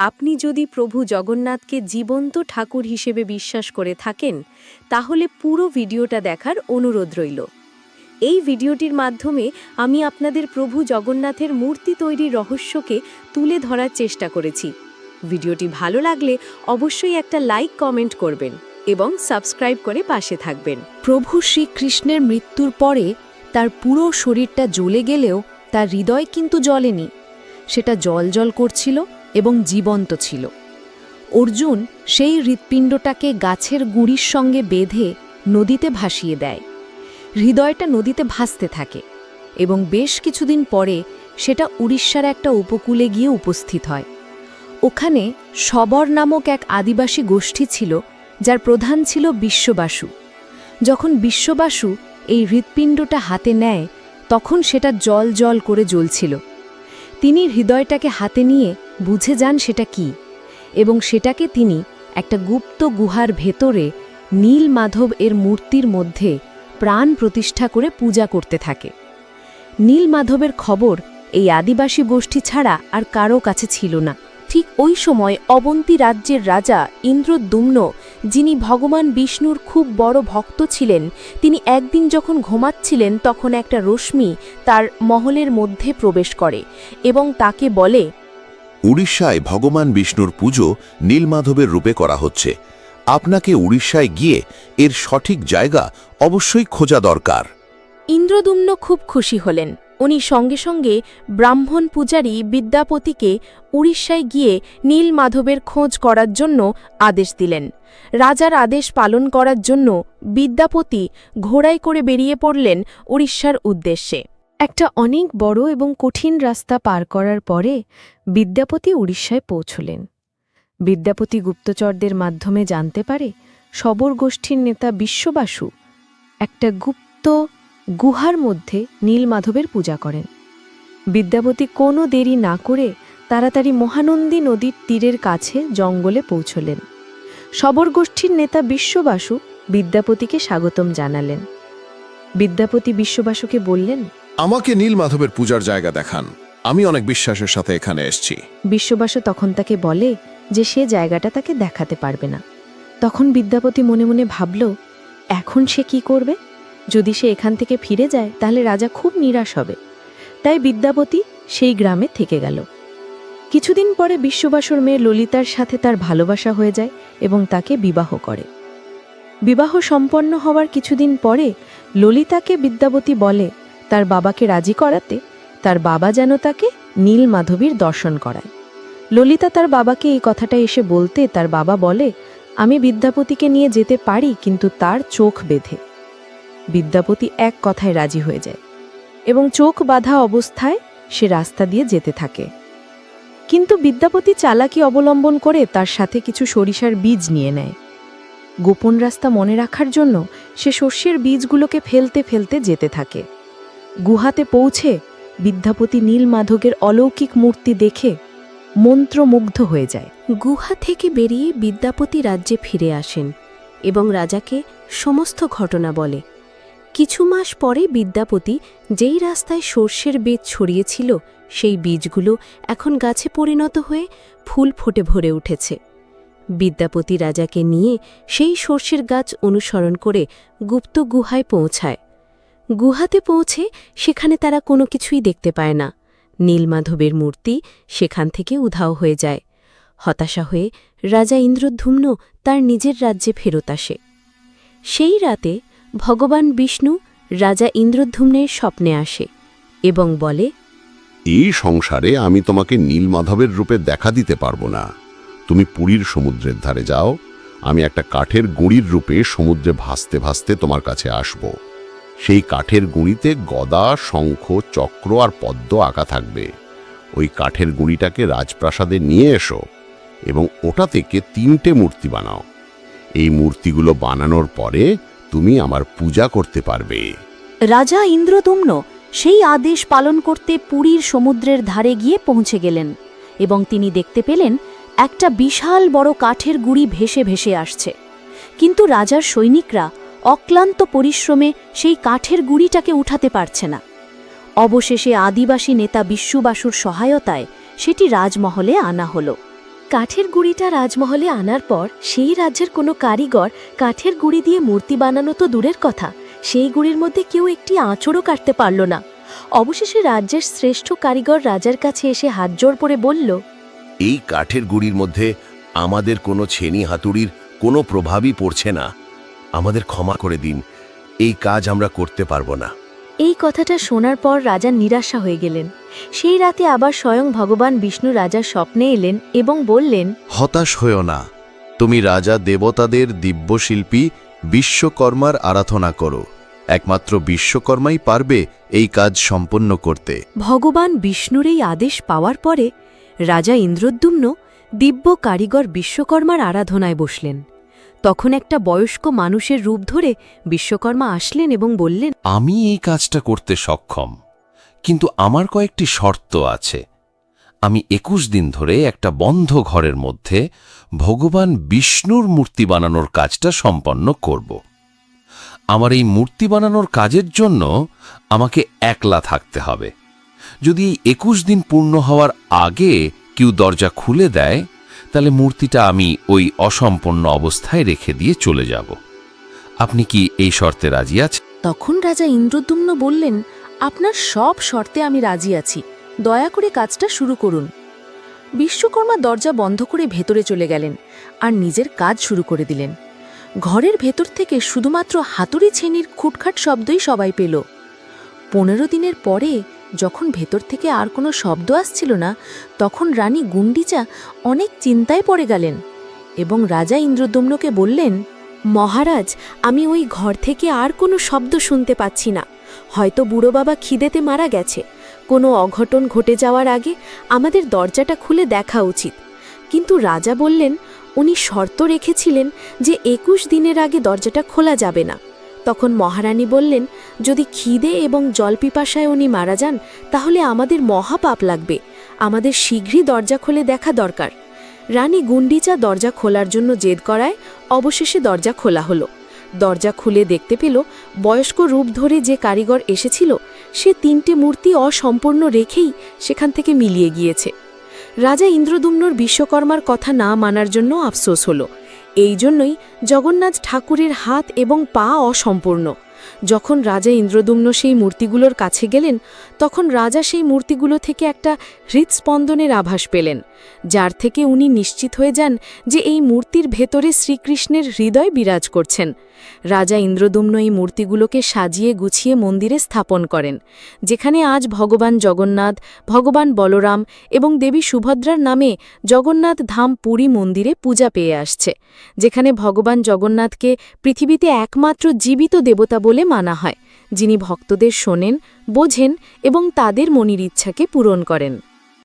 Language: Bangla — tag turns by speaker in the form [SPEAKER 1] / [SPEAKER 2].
[SPEAKER 1] আপনি যদি প্রভু জগন্নাথকে জীবন্ত ঠাকুর হিসেবে বিশ্বাস করে থাকেন, তাহলে পুরো ভিডিওটা দেখার অনুরোধ রইল। এই ভিডিওটির মাধ্যমে আমি আপনাদের প্রভু জগন্নাথের মূর্তি তৈরির রহস্যকে তুলে ধরার চেষ্টা করেছি। ভিডিওটি ভালো লাগলে অবশ্যই একটা লাইক কমেন্ট করবেন এবং সাবস্ক্রাইব করে পাশে থাকবেন।
[SPEAKER 2] প্রভু শ্রীকৃষ্ণের মৃত্যুর পরে তার পুরো শরীরটা জ্বলে গেলেও তার হৃদয় কিন্তু জ্বলেনি। সেটা জল জল করছিল এবং জীবন্ত ছিল। অর্জুন সেই হৃৎপিণ্ডটাকে গাছের গুঁড়ির সঙ্গে বেঁধে নদীতে ভাসিয়ে দেয়। হৃদয়টা নদীতে ভাসতে থাকে এবং বেশ কিছুদিন পরে সেটা উড়িষ্যার একটা উপকূলে গিয়ে উপস্থিত হয়। ওখানে সবর নামক এক আদিবাসী গোষ্ঠী ছিল, যার প্রধান ছিল বিশ্ববাসু। যখন বিশ্ববাসু এই হৃৎপিণ্ডটা হাতে নেয়, তখন সেটা জল জল করে জ্বলছিল। তিনি হৃদয়টাকে হাতে নিয়ে বুঝে যান সেটা কি। এবং সেটাকে তিনি একটা গুপ্ত গুহার ভেতরে নীল মাধব এর মূর্তির মধ্যে প্রাণ প্রতিষ্ঠা করে পূজা করতে থাকে। নীল মাধবের খবর এই আদিবাসী গোষ্ঠী ছাড়া আর কারও কাছে ছিল না। ঠিক ওই সময় অবন্তী রাজ্যের রাজা ইন্দ্রদ্যুম্ন, যিনি ভগবান বিষ্ণুর খুব বড় ভক্ত ছিলেন, তিনি একদিন যখন ঘুমাচ্ছিলেন তখন একটা রশ্মি তার মহলের মধ্যে প্রবেশ করে এবং তাকে বলে
[SPEAKER 3] উড়িষ্যায় ভগবান বিষ্ণুর পুজো নীলমাধবের রূপে করা হচ্ছে। আপনাকে উড়িষ্যায় গিয়ে এর সঠিক জায়গা অবশ্যই খোঁজা দরকার।
[SPEAKER 2] ইন্দ্রদুম্ন খুব খুশি হলেন। উনি সঙ্গে সঙ্গে ব্রাহ্মণ পূজারী বিদ্যাপতিকে উড়িষ্যায় গিয়ে নীল মাধবের খোঁজ করার জন্য আদেশ দিলেন। রাজার আদেশ পালন করার জন্য বিদ্যাপতি ঘোড়ায় করে বেরিয়ে পড়লেন উড়িষ্যার উদ্দেশ্যে। একটা অনেক বড় এবং কঠিন রাস্তা পার করার পরে বিদ্যাপতি উড়িষ্যায় পৌঁছলেন। বিদ্যাপতি গুপ্তচরদের মাধ্যমে জানতে পারে সবর গোষ্ঠীর নেতা বিশ্ববাসু একটা গুপ্ত গুহার মধ্যে নীলমাধবের পূজা করেন। বিদ্যাপতি কোনো দেরি না করে তাড়াতাড়ি মহানন্দী নদীর তীরের কাছে জঙ্গলে পৌঁছলেন। সবর গোষ্ঠীর নেতা বিশ্ববাসু বিদ্যাপতিকে স্বাগতম জানালেন। বিদ্যাপতি বিশ্ববাসুকে বললেন
[SPEAKER 4] আমাকে নীল মাধবের পূজার জায়গা দেখান। আমি অনেক বিশ্বাসের সাথে এখানে এসছি।
[SPEAKER 2] বিশ্ববাসু তখন তাকে বলে যে সে জায়গাটা তাকে দেখাতে পারবে না। তখন বিদ্যাপতি মনে মনে ভাবল, এখন সে কি করবে? যদি সে এখান থেকে ফিরে যায়, তাহলে রাজা খুব নিরাশ হবে। তাই বিদ্যাপতি সেই গ্রামে থেকে গেল। কিছুদিন পরে বিশ্ববাসুর মেয়ে ললিতার সাথে তার ভালোবাসা হয়ে যায় এবং তাকে বিবাহ করে। বিবাহ সম্পন্ন হওয়ার কিছুদিন পরে ললিতাকে বিদ্যাপতি বলে তার বাবাকে রাজি করাতে তার বাবা যেন তাকে নীল মাধবীর দর্শন করায়। ললিতা তার বাবাকে এই কথাটা এসে বলতে তার বাবা বলে, আমি বিদ্যাপতিকে নিয়ে যেতে পারি, কিন্তু তার চোখ বেঁধে। বিদ্যাপতি এক কথায় রাজি হয়ে যায় এবং চোখ বাঁধা অবস্থায় সে রাস্তা দিয়ে যেতে থাকে। কিন্তু বিদ্যাপতি চালাকি অবলম্বন করে তার সাথে কিছু সরিষার বীজ নিয়ে নেয়। গোপন রাস্তা মনে রাখার জন্য সে শস্যের বীজগুলোকে ফেলতে ফেলতে যেতে থাকে। গুহাতে পৌঁছে বিদ্যাপতি নীল মাধবের অলৌকিক মূর্তি দেখে মন্ত্রমুগ্ধ হয়ে যায়।
[SPEAKER 1] গুহা থেকে বেরিয়ে বিদ্যাপতি রাজ্যে ফিরে আসেন এবং রাজাকে সমস্ত ঘটনা বলে। কিছু মাস পরে বিদ্যাপতি যেই রাস্তায় সর্ষের বীজ ছড়িয়েছিল, সেই বীজগুলো এখন গাছে পরিণত হয়ে ফুল ফোটে ভরে উঠেছে। বিদ্যাপতি রাজাকে নিয়ে সেই সর্ষের গাছ অনুসরণ করে গুপ্ত গুহায় পৌঁছায়। গুহাতে পৌঁছে সেখানে তারা কোনো কিছুই দেখতে পায় না। নীলমাধবের মূর্তি সেখান থেকে উধাও হয়ে যায়। হতাশা হয়ে রাজা ইন্দ্রধূম্ন তার নিজের রাজ্যে ফেরত আসে। সেই রাতে ভগবান বিষ্ণু রাজা ইন্দ্রধূম্নের স্বপ্নে আসে এবং বলে,
[SPEAKER 3] এই সংসারে আমি তোমাকে নীলমাধবের রূপে দেখা দিতে পারব না। তুমি পুরীর সমুদ্রের ধারে যাও। আমি একটা কাঠের গুঁড়ির রূপে সমুদ্রে ভাসতে ভাসতে তোমার কাছে আসব। সেই কাঠের গুঁড়িতে গদা, শঙ্খ, চক্র আর পদ্ম আঁকা থাকবে। ওই কাঠের গুঁড়িটাকে রাজপ্রাসাদে নিয়ে এসো এবং ওটা থেকে তিনটে মূর্তি বানাও। এই মূর্তিগুলো বানানোর পরে তুমি আমার পূজা করতে পারবে।
[SPEAKER 5] রাজা ইন্দ্রদুম্ন সেই আদেশ পালন করতে পুরীর সমুদ্রের ধারে গিয়ে পৌঁছে গেলেন এবং তিনি দেখতে পেলেন একটা বিশাল বড় কাঠের গুড়ি ভেসে ভেসে আসছে। কিন্তু রাজার সৈনিকরা অক্লান্ত পরিশ্রমে সেই কাঠের গুড়িটাকে উঠাতে পারছে না। অবশেষে আদিবাসী নেতা বিশ্ববাসুর সহায়তায় সেটি রাজমহলে আনা হল।
[SPEAKER 2] কাঠের গুড়িটা রাজমহলে আনার পর সেই রাজ্যের কোনো কারিগর কাঠের গুড়ি দিয়ে মূর্তি বানানো তো দূরের কথা, সেই গুড়ির মধ্যে কেউ একটি আঁচড়ও কাটতে পারল না। অবশেষে রাজ্যের শ্রেষ্ঠ কারিগর রাজার কাছে এসে হাত জোড় করে বলল,
[SPEAKER 6] এই কাঠের গুড়ির মধ্যে আমাদের কোনো ছেনি হাতুড়ির কোনো প্রভাবই পড়ছে না। আমাদের ক্ষমা করে দিন এই কাজ আমরা করতে পারব না।
[SPEAKER 2] এই কথাটা শোনার পর রাজা নিরাশা হয়ে গেলেন। সেই রাতে আবার স্বয়ং ভগবান বিষ্ণু রাজার স্বপ্নে এলেন এবং বললেন
[SPEAKER 7] হতাশ হয়েও না তুমি রাজা দেবতাদের দিব্যশিল্পী বিশ্বকর্মার আরাধনা করো। একমাত্র বিশ্বকর্মাই পারবে এই কাজ সম্পন্ন করতে।
[SPEAKER 8] ভগবান বিষ্ণুর এই আদেশ পাওয়ার পরে রাজা ইন্দ্রদ্যুম্ন দিব্য কারিগর বিশ্বকর্মার আরাধনায় বসলেন। তখন একটা বয়স্ক মানুষের রূপ ধরে বিশ্বকর্মা আসলেন এবং বললেন,
[SPEAKER 9] আমি এই কাজটা করতে সক্ষম, কিন্তু আমার কয়েকটি শর্ত আছে। আমি একুশ দিন ধরে একটা বন্ধ ঘরের মধ্যে ভগবান বিষ্ণুর মূর্তি বানানোর কাজটা সম্পন্ন করব। আমার এই মূর্তি বানানোর কাজের জন্য আমাকে একলা থাকতে হবে। যদি এই একুশ দিন পূর্ণ হওয়ার আগে কেউ দরজা খুলে দেয় তাহলে মূর্তিটা আমি ওই অসম্পন্ন অবস্থায় রেখে দিয়ে চলে যাব। আপনি কি এই শর্তে রাজি আছেন?
[SPEAKER 8] তখন রাজা ইন্দ্রদ্যুম্ন বললেন, আপনার সব শর্তে আমি রাজি আছি। দয়া করে কাজটা শুরু করুন। বিশ্বকর্মা দরজা বন্ধ করে ভেতরে চলে গেলেন আর নিজের কাজ শুরু করে দিলেন। ঘরের ভেতর থেকে শুধুমাত্র হাতুড়ি ছেনির খুটখাট শব্দই সবাই পেল। পনেরো দিনের পরে যখন ভেতর থেকে আর কোনো শব্দ আসছিল না, তখন রানী গুন্ডিচা অনেক চিন্তায় পড়ে গেলেন এবং রাজা ইন্দ্রদম্নকে বললেন,
[SPEAKER 2] মহারাজ, আমি ওই ঘর থেকে আর কোনো শব্দ শুনতে পাচ্ছি না। হয়তো বুড়ো বাবা খিদেতে মারা গেছে। কোনো অঘটন ঘটে যাওয়ার আগে আমাদের দরজাটা খুলে দেখা উচিত। কিন্তু রাজা বললেন, উনি শর্ত রেখেছিলেন যে একুশ দিনের আগে দরজাটা খোলা যাবে না। তখন মহারানী বললেন, যদি খিদে এবং জলপিপাসায় উনি মারা যান, তাহলে আমাদের মহাপাপ লাগবে। আমাদের শীঘ্রই দরজা খুলে দেখা দরকার। রানী গুন্ডিচা দরজা খোলার জন্য জেদ করায় অবশেষে দরজা খোলা হলো। দরজা খুলে দেখতে পেল, বয়স্ক রূপ ধরে যে কারিগর এসেছিল, সে তিনটে মূর্তি অসম্পূর্ণ রেখেই সেখান থেকে মিলিয়ে গিয়েছে। রাজা ইন্দ্রদুম্নর বিশ্বকর্মার কথা না মানার জন্য আফসোস হল। এই জন্যই জগন্নাথ ঠাকুরের হাত এবং পা অসম্পূর্ণ। যখন রাজা ইন্দ্রদুম্ন সেই মূর্তিগুলোর কাছে গেলেন, তখন রাজা সেই মূর্তিগুলো থেকে একটা হৃৎস্পন্দনের আভাস পেলেন, যার থেকে উনি নিশ্চিত হয়ে যান যে এই মূর্তির ভেতরে শ্রীকৃষ্ণের হৃদয় বিরাজ করছেন। রাজা ইন্দ্রদুম্ন এই মূর্তিগুলোকে সাজিয়ে গুছিয়ে মন্দিরে স্থাপন করেন, যেখানে আজ ভগবান জগন্নাথ, ভগবান বলরাম এবং দেবী সুভদ্রার নামে জগন্নাথ ধাম পুরী মন্দিরে পূজা পেয়ে আসছে, যেখানে ভগবান জগন্নাথকে পৃথিবীতে একমাত্র জীবিত দেবতা বলে মানা হয়। যিনি ভক্তদের শোনেন বোঝেন এবং তাদের মনির ইচ্ছাকে পূরণ করেন।